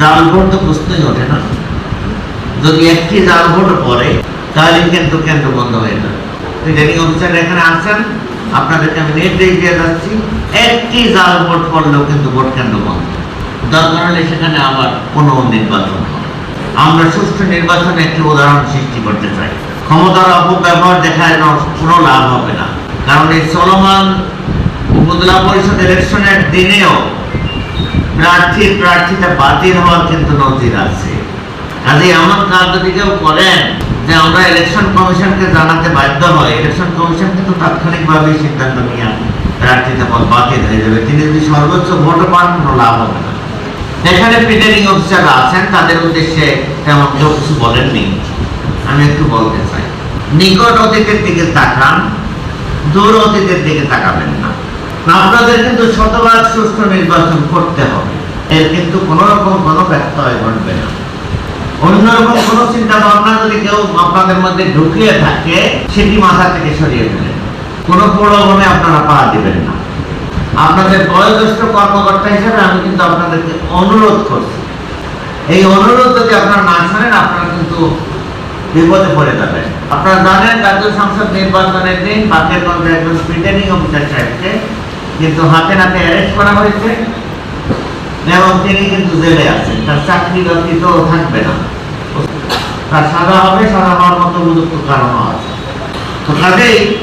জাল ভোট তো প্রশ্নই ওঠে না। যদি একটি জাল ভোট তাহলে কিন্তু কেন্দ্র বন্ধ অফিসার এখানে আপনাদেরকে আমি দিয়ে যাচ্ছি। একটি জাল ভোট পড়লেও কিন্তু ভোট কেন্দ্র বন্ধ। দরকার হলে সেখানে আবার কোনো নির্বাচন আমরা সুষ্ঠু নির্বাচনে একটি উদাহরণ সৃষ্টি করতে চাই। ক্ষমতার অপব্যবহার কোনো লাভ হবে না। কারণ এই চলমান উপজেলা পরিষদ ইলেকশনের দিনেও প্রার্থীর প্রার্থীতা বাতিল হওয়ার কিন্তু নজির আছে। কাজে এমন কাজ যদি কেউ করেন যে আমরা ইলেকশন কমিশনকে জানাতে বাধ্য হয় ইলেকশন কমিশন কিন্তু তাৎক্ষণিকভাবে সিদ্ধান্ত নিয়ে প্রার্থীতা পদ বাতিল হয়ে যাবে। তিনি যদি সর্বোচ্চ ভোট পান, কোনো লাভ হবে না। এখানে প্রিটারিং অফিসাররা আছেন, তাদের উদ্দেশ্যে তেমন কেউ কিছু বলেননি। আমি একটু বলতে চাই, নিকট অতীতের দিকে তাকান, দূর অতীতের দিকে তাকাবেন না। আপনাদের কিন্তু শতভাগ সুষ্ঠু নির্বাচন করতে হবে। এর কিন্তু কোন রকম কোনো ব্যত্যয় ঘটবে না। অন্যরকম কোন চিন্তা ভাবনা যদি কেউ আপনাদের মধ্যে ঢুকিয়ে থাকে, সেটি মাথা থেকে সরিয়ে ফেলেন কোন প্রলোভনে আপনারা পা দিবেন না। আপনাদের বয়োজ্যেষ্ঠ কর্মকর্তা হিসেবে আমি কিন্তু আপনাদেরকে অনুরোধ করছি। এই অনুরোধ যদি আপনারা না শোনেন, আপনারা কিন্তু বিপদে পড়ে যাবেন। আপনারা জানেন, রাজ্য সংসদ নির্বাচনের দিন বাকেরগঞ্জে একজন প্রিটাইনিং অফিসার সাহেবকে কিন্তু হাতে নাতে অ্যারেস্ট করা হয়েছে। এবং তিনি কিন্তু জেলে আছেন। তার চাকরি বাকরি তো থাকবে না। তার সাজা হবে, সাজা হওয়ার মতো উপযুক্ত কারণও আছে। তো কাজেই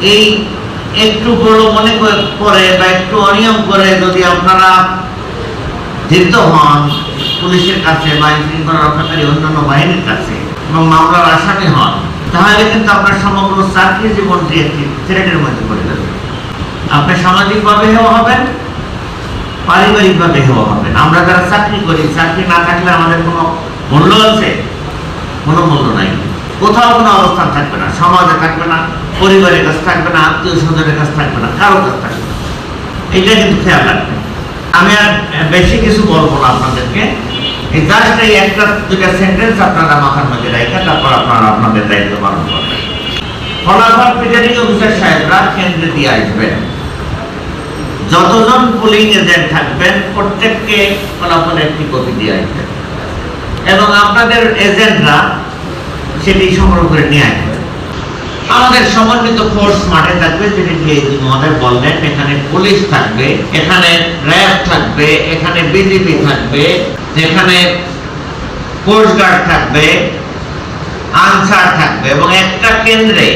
এই একটু বড় মনে করে- বা একটু অনিয়ম করে যদি আপনারা ধৃত হন পুলিশের কাছে বা আইন শৃঙ্খলা রক্ষাকারী অন্যান্য বাহিনীর কাছে এবং মামলার আসামি হন, তাহলে কিন্তু আপনার সমগ্র চাকরি জীবনটি একটি থ্রেটের মধ্যে পড়ে আপনি সামাজিকভাবে হেও হবেন পারিবারিকভাবে হেও হবেন আমরা যারা চাকরি করি, চাকরি না থাকলে আমাদের কোনো মূল্য আছে? কোনো মূল্য নাই। কোথাও কোনো অবস্থান থাকবে না, সমাজে থাকবে না, পরিবারের কাছে থাকবে না, আত্মীয় স্বজনের কাছে থাকবে না কারও কাছে থাকবে না। এটা কিন্তু খেয়াল রাখবেন। আমি আর বেশি কিছু বলব না আপনাদেরকে। এই জাস্ট এই একটা দুটা সেন্টেন্স আপনারা মাথার মধ্যে রেখে তারপর আপনারা আপনাদের দায়িত্ব পালন করবেন। ফলাফল প্রিজাইডিং অফিসার সাহেবরা কেন্দ্রে দিয়ে আসবেন। যতজন পুলিং এজেন্ট থাকবেন, প্রত্যেককে ফলাফল একটি কপি দিয়ে আসবেন এবং আপনাদের এজেন্টরা সেটি সংগ্রহ করে নিয়ে আসবেন আমাদের সমন্বিত ফোর্স মাঠে থাকবে, যেটি ডিআইজি মহোদয় বললেন, এখানে পুলিশ থাকবে, এখানে র্যাব থাকবে, এখানে বিজেপি থাকবে এখানে কোস্ট গার্ড থাকবে, আনসার থাকবে, এবং একটা কেন্দ্রে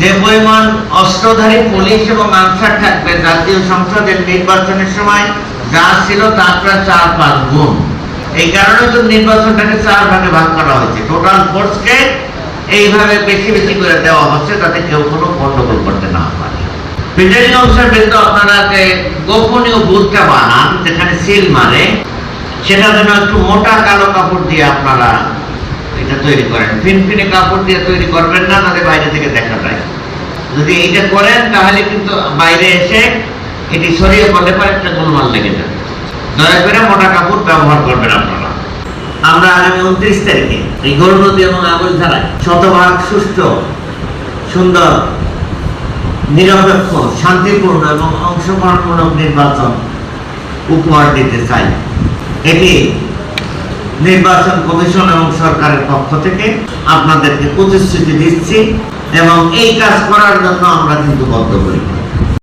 যে পরিমাণ অস্ত্রধারী পুলিশ এবং আনসার থাকবে জাতীয় সংসদের নির্বাচনের সময় যা ছিল তার প্রায় চার পাঁচ গুণ। এই কারণে তো নির্বাচনটাকে চার ভাগে ভাগ করা হয়েছে। টোটাল ফোর্সকে এইভাবে বেশি বেশি করে দেওয়া হচ্ছে যাতে কেউ কোনো গন্ডগোল করতে না পারে। প্রিজাইডিং অফিসার কিন্তু আপনারা যে গোপনীয় বুথটা বানান, যেখানে সিল মারে, সেটা যেন একটু মোটা কালো কাপড় দিয়ে আপনারা এটা তৈরি করেন। ফিনফিনে কাপড় দিয়ে তৈরি করবেন না তাহলে বাইরে থেকে দেখা যায়। যদি এইটা করেন, তাহলে কিন্তু বাইরে এসে এটি সরিয়ে পড়লে পরে একটা গোলমাল লেগে যাবে দয়া করে মোটা কাপড় ব্যবহার করবেন আপনারা। আমরা আগামী উনত্রিশ তারিখে এই গৌরনদী এবং আগলধারায় শতভাগ সুষ্ঠু সুন্দর, নিরপেক্ষ, শান্তিপূর্ণ এবং অংশগ্রহণমূলক নির্বাচন উপহার দিতে চাই। এটি নির্বাচন কমিশন এবং সরকারের পক্ষ থেকে আপনাদেরকে প্রতিশ্রুতি দিচ্ছি এবং এই কাজ করার জন্য আমরা কিন্তু বদ্ধ করি